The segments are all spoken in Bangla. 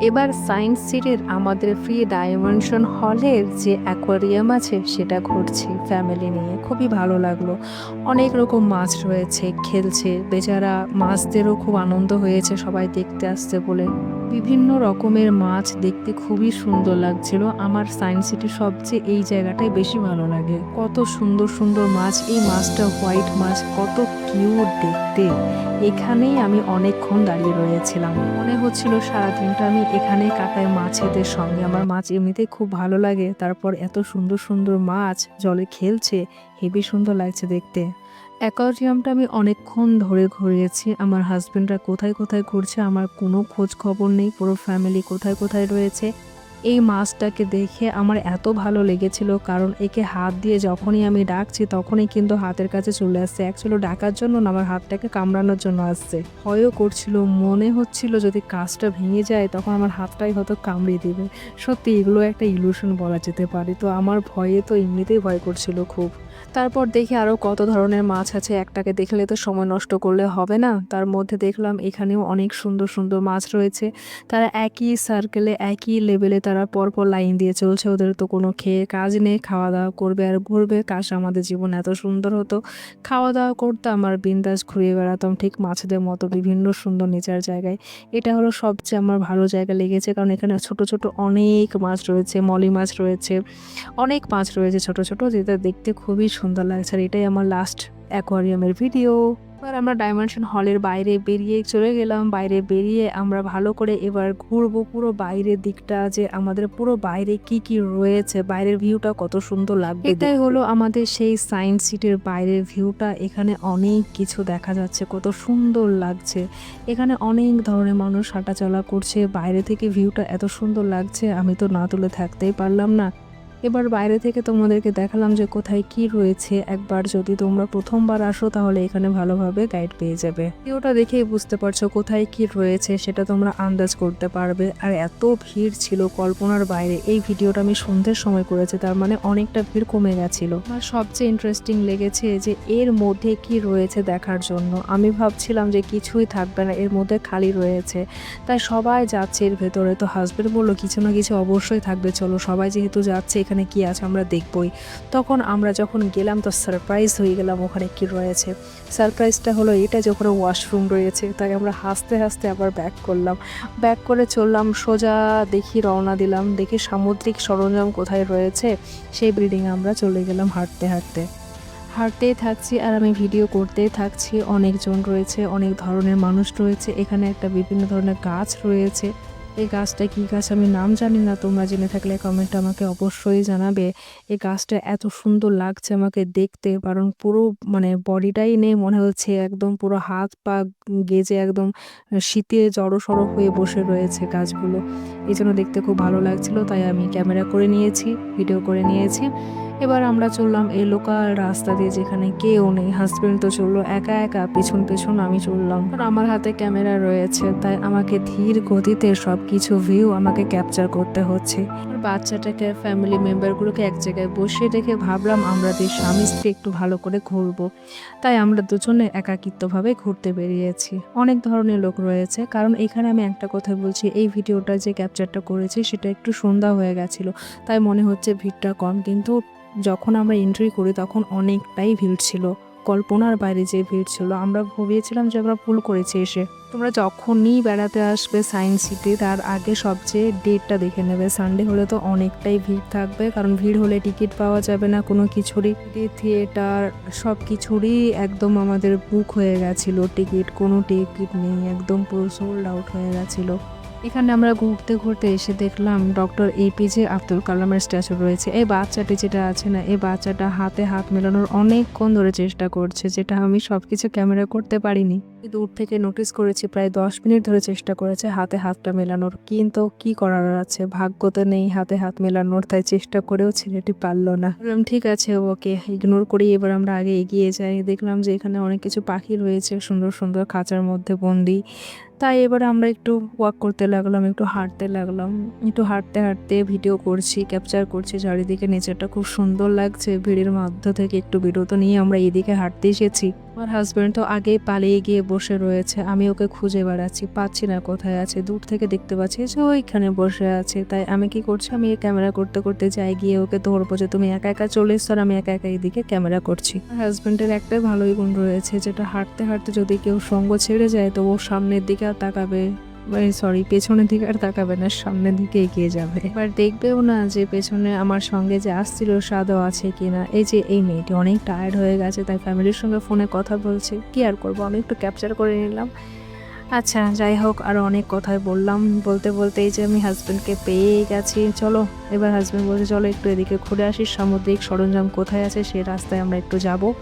এবার সায়েন্স সিটির আমাদের ফ্রি ডাইমেনশন হলের যে অ্যাকোয়ারিয়াম আছে, সেটা ঘুরছি ফ্যামিলি নিয়ে। খুবই ভালো লাগল। অনেক রকম মাছ রয়েছে, খেলছে। বেচারা মাছদেরও খুব আনন্দ হয়েছে সবাই দেখতে আসছে বলে। বিভিন্ন রকমের মাছ দেখতে খুবই সুন্দর লাগছিল। আমার সায়েন্স সিটি সবচেয়ে এই জায়গাটাই বেশি ভালো লাগে। কত সুন্দর সুন্দর মাছ, এই মাছটা হোয়াইট মাছ, কত কিউট দেখতে। এখানেই আমি অনেকক্ষণ দাঁড়িয়ে রয়েছিলাম। মনে হচ্ছিল সারাদিনটা আমি এখানে কাটাই মাছেদের সঙ্গে। আমার মাছ এমনিতেই খুব ভালো লাগে। তারপর এত সুন্দর সুন্দর মাছ জলে খেলছে, হেবি সুন্দর লাগছে দেখতে। অ্যাকোয়ারিয়ামটা আমি অনেকক্ষণ ধরে ঘুরিয়েছি, আমার হাজব্যান্ডরা কোথায় কোথায় ঘুরছে আমার কোনো খোঁজ খবর নেই, পুরো ফ্যামিলি কোথায় কোথায় রয়েছে। এই মাছটাকে দেখে আমার এত ভালো লেগেছিল, কারণ একে হাত দিয়ে যখনই আমি ডাকছি তখনই কিন্তু হাতের কাছে চলে আসছে। অ্যাকচুয়ালি ডাকার জন্য না, আমার হাতটাকে কামড়ানোর জন্য আসছে। ভয়ও করছিল, মনে হচ্ছিল যদি কাজটা ভেঙে যায় তখন আমার হাতটাই হয়তো কামড়িয়ে দেবে। সত্যি এগুলো একটা ইলুশন বলা যেতে পারে। তো আমার ভয়ে তো এমনিতেই ভয় করছিল খুব। তারপর দেখি আরও কত ধরনের মাছ আছে, একটাকে দেখলে তো সময় নষ্ট করলে হবে না। তার মধ্যে দেখলাম এখানেও অনেক সুন্দর সুন্দর মাছ রয়েছে। তারা একই সার্কেলে একই লেভেলে তারা পরপর লাইন দিয়ে চলছে। ওদের তো কোনো খেয়ে কাজ নেই খাওয়া দাওয়া করবে আর ঘুরবে। কাশ, আমাদের জীবন এত সুন্দর হতো। খাওয়া দাওয়া করতাম আর বিন্দাস ঘুরিয়ে বেড়াতাম ঠিক মাছদের মতো বিভিন্ন সুন্দর নেচার জায়গায়। এটা হলো সবচেয়ে আমার ভালো জায়গা লেগেছে কারণ এখানে ছোট ছোট অনেক মাছ রয়েছে, মলি মাছ রয়েছে, অনেক মাছ রয়েছে ছোট ছোট যেটা দেখতে খুবই সুন্দর লাগছে আর এটাই আমার লাস্ট অ্যাকোয়ারিয়ামের ভিডিও এবার আমরা ডাইমেনশন হলের বাইরে বেরিয়ে চলে গেলাম। বাইরে বেরিয়ে আমরা ভালো করে এবার ঘুরবো পুরো বাইরের দিকটা যে আমাদের পুরো বাইরে কি কি রয়েছে বাইরের ভিউটা কত সুন্দর লাগবে এটাই হলো আমাদের সেই সায়েন্স সিটির বাইরের ভিউটা এখানে অনেক কিছু দেখা যাচ্ছে কত সুন্দর লাগছে। এখানে অনেক ধরনের মানুষ হাঁটাচলা করছে। বাইরে থেকে ভিউটা এত সুন্দর লাগছে আমি তো না তুলে থাকতেই পারলাম না। এবার বাইরে থেকে তোমাদেরকে দেখালাম যে কোথায় কি রয়েছে। একবার যদি তোমরা প্রথমবার আসো, তাহলে এখানে ভালোভাবে গাইড পেয়ে যাবে। ভিডিওটা দেখেই বুঝতে পারছ কোথায় কি রয়েছে, সেটা তোমরা আন্দাজ করতে পারবে। আর এত ভিড় ছিল কল্পনার বাইরে। এই ভিডিওটা আমি সন্ধ্যের সময় করেছি, তার মানে অনেকটা ভিড় কমে গেছিল। আমার সবচেয়ে ইন্টারেস্টিং লেগেছে যে এর মধ্যে কি রয়েছে দেখার জন্য। আমি ভাবছিলাম যে কিছুই থাকবে না, এর মধ্যে খালি রয়েছে। তাই সবাই যাচ্ছে এর ভেতরে। তো হাজবেন্ড বলল, কিছু না কিছু অবশ্যই থাকবে। চলো, সবাই যেহেতু যাচ্ছে এখানে কি আছে আমরা দেখবই। তখন আমরা যখন গেলাম তো সারপ্রাইজ হয়ে গেলাম ওখানে কি রয়েছে। সারপ্রাইজটা হলো এটা যে ওখানে ওয়াশরুম রয়েছে, তাই আমরা হাসতে হাসতে আবার ব্যাক করলাম। ব্যাক করে চললাম, সোজা দেখি রওনা দিলাম, দেখি সামুদ্রিক সরঞ্জাম কোথায় রয়েছে। সেই বিল্ডিংয়ে আমরা চলে গেলাম হাঁটতে হাঁটতে। হাঁটতেই থাকছি আর আমি ভিডিও করতেই থাকছি। অনেকজন রয়েছে, অনেক ধরনের মানুষ রয়েছে। এখানে একটা বিভিন্ন ধরনের গাছ রয়েছে। এই গাছটা কি গাছ? আমি নাম জানি না। তোমরা জেনে থাকলে কমেন্টে আমাকে অবশ্যই জানাবে। এই গাছটা এত সুন্দর লাগছে আমাকে দেখতে। কারণ পুরো মানে বডিটাই নেই মনে হচ্ছে একদম পুরো হাত পা গেজে একদম শীতে জড়ো সড়ো হয়ে বসে রয়েছে গাছগুলো। এই জন্য দেখতে খুব ভালো লাগছিল, তাই আমি ক্যামেরা করে নিয়েছি ভিডিও করে নিয়েছি। এবার আমরা চললাম এই লোকাল রাস্তা দিয়ে যেখানে কেউ নেই। হাজবেন্ড তো চলল একা একা, পিছন পেছন আমি চললাম। আমার হাতে ক্যামেরা রয়েছে, তাই আমাকে ধীর গতিতে সব কিছু ভিউ আমাকে ক্যাপচার করতে হচ্ছে। বাচ্চাটাকে ফ্যামিলি মেম্বারগুলোকে এক জায়গায় বসিয়ে রেখে ভাবলাম আমরা দুই স্বামী স্ত্রী একটু ভালো করে ঘুরবো। তাই আমরা দুজনে একাকিত্বভাবে ঘুরতে বেরিয়েছি। অনেক ধরনের লোক রয়েছে, কারণ এখানে আমি একটা কথা বলছি, এই ভিডিওটা যে ক্যাপচারটা করেছি সেটা একটু সন্ধ্যা হয়ে গেছিল, তাই মনে হচ্ছে ভিড়টা কম, কিন্তু যখন আমরা এন্ট্রি করি তখন অনেকটাই ভিড় ছিল। কল্পনার বাইরে যে ভিড় ছিল, আমরা ভেবেছিলাম যে আমরা ভুল করেছি এসে। তোমরা যখনই বেড়াতে আসবে সায়েন্স সিটি তার আগে সবচেয়ে ডেটটা দেখে নেবে। সানডে হলে তো অনেকটাই ভিড় থাকবে, কারণ ভিড় হলে টিকিট পাওয়া যাবে না কোনো কিছুরই। থিয়েটার সব কিছুরই একদম আমাদের বুক হয়ে গেছিল টিকিট কোনো টিকিট নেই, একদম পুরো সোল্ড আউট হয়ে গেছিল। এখানে আমরা ঘুরতে ঘুরতে এসে দেখলাম ডক্টর এপিজে আব্দুল কালামের স্ট্যাচু রয়েছে। এই বাচ্চাটি যেটা আছে না, এই বাচ্চাটা হাতে হাত মেলানোর অনেকক্ষণ ধরে চেষ্টা করছে, যেটা আমি সব কিছু ক্যামেরা করতে পারিনি। দূর থেকে নোটিস করেছি, প্রায় দশ মিনিট ধরে চেষ্টা করেছে হাতে হাতটা মেলানোর, কিন্তু কি করার আছে? ভাগ্যতে নেই হাতে হাত মেলানোর, তাই চেষ্টা করেও ছেলেটি পারল না। ঠিক আছে, ওকে ইগনোর করি। এবার আমরা আগে এগিয়ে যাই। দেখলাম যে এখানে অনেক কিছু পাখি রয়েছে, সুন্দর সুন্দর খাঁচার মধ্যে বন্দি। তাই এবার আমরা একটু ওয়াক করতে লাগলাম, একটু হাঁটতে লাগলাম। একটু হাঁটতে হাঁটতে ভিডিও করছি ক্যাপচার করছি, চারিদিকে নেচারটা খুব সুন্দর লাগছে। ভিড়ের মধ্য থেকে একটু বিরত নিয়ে আমরা এদিকে হাঁটতে এসেছি। আমার হাজব্যান্ড তো আগেই পালিয়ে গিয়ে বসে রয়েছে, আমি ওকে খুঁজে বেড়াচ্ছি, পাচ্ছি না কোথায় আছে, দূর থেকে দেখতে পাচ্ছি যে ওইখানে বসে আছে, তাই আমি কি করছি, আমি ক্যামেরা করতে করতে যাই, গিয়ে ওকে ধরবো যে তুমি একা একা চলে এসছো আমি একা একা এদিকে ক্যামেরা করছি। হাজব্যান্ডের একটাই ভালোই গুণ রয়েছে, যেটা হাঁটতে হাঁটতে যদি কেউ সঙ্গ ছেড়ে যায় তো ও সামনের দিকে আর তাকাবে। সরি পেছনের দিকে আর তাকাবে না, সামনের দিকে এগিয়ে যাবে। এবার দেখবেও না যে পেছনে আমার সঙ্গে যে আসছিল স্বাদও আছে কিনা। এই যে, এই মেয়েটি অনেক টায়ার্ড হয়ে গেছে, তাই ফ্যামিলির সঙ্গে ফোনে কথা বলছে। কি আর করব? আমি একটু ক্যাপচার করে নিলাম। আচ্ছা যাই হোক আরও অনেক কথাই বললাম। বলতে বলতে এই যে আমি হাজব্যান্ডকে পেয়ে গেছি। চলো, এবার হাজব্যান্ড বলছে, চলো একটু এদিকে ঘুরে আসি। সামুদ্রিক সরঞ্জাম কোথায় আছে? সেই রাস্তায় আমরা একটু যাব।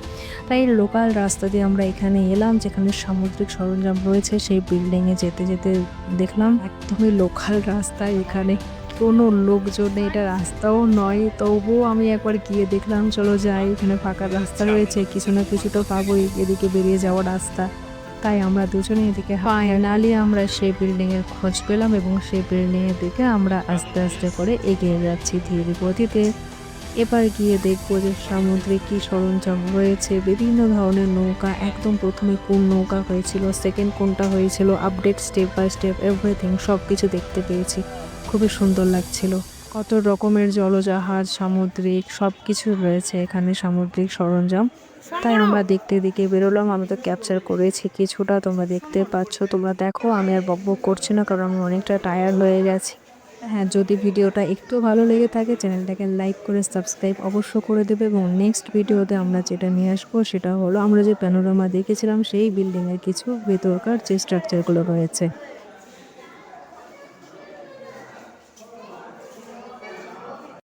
তাই লোকাল রাস্তা দিয়ে আমরা এখানে এলাম, যেখানে সামুদ্রিক সরঞ্জাম রয়েছে। সেই বিল্ডিংয়ে যেতে যেতে দেখলাম, একদমই লোকাল রাস্তা। এখানে কোনো লোকজন এটা রাস্তাও নয়। তবুও আমি একবার গিয়ে দেখলাম, চলো যাই। এখানে ফাঁকা রাস্তা রয়েছে। কিছু না কিছু তো পাবোই। এদিকে বেরিয়ে যাওয়া রাস্তা। তাই আমরা দুজনে এদিকে ফাইনালি আমরা সেই বিল্ডিং এর খোঁজ পেলাম এবং সেই বিল্ডিং এর দিকে আমরা আস্তে আস্তে করে এগিয়ে যাচ্ছি ধীরে গতিতে। এবার গিয়ে দেখব যে সামুদ্রিক কি সরঞ্জাম রয়েছে বিভিন্ন ধরনের নৌকা একদম প্রথমে কোন নৌকা হয়েছিল সেকেন্ড কোনটা হয়েছিল update step by step everything সব কিছু দেখতে পেয়েছি। খুবই সুন্দর লাগছিল। কত রকমের জলজাহাজ, সামুদ্রিক সব কিছু রয়েছে এখানে, সামুদ্রিক সরঞ্জাম। তাই আমরা দেখতে দেখে বেরোলাম, আমি তো ক্যাপচার করেছি কিছুটা, তোমরা দেখতে পাচ্ছ, তোমরা দেখো, আমি আর বক বক করছি না, কারণ আমি অনেকটা টায়ার্ড হয়ে গেছি। হ্যাঁ যদি ভিডিওটা একটু ভালো লেগে থাকে, চ্যানেলটাকে লাইক করে সাবস্ক্রাইব অবশ্য করে দেবে এবং নেক্সট ভিডিওতে আমরা যেটা নিয়ে আসব, সেটা হলো আমরা যে প্যানোরামা দেখেছিলাম, সেই বিল্ডিংয়ের কিছু ভেতরকার যে স্ট্রাকচারগুলো রয়েছে।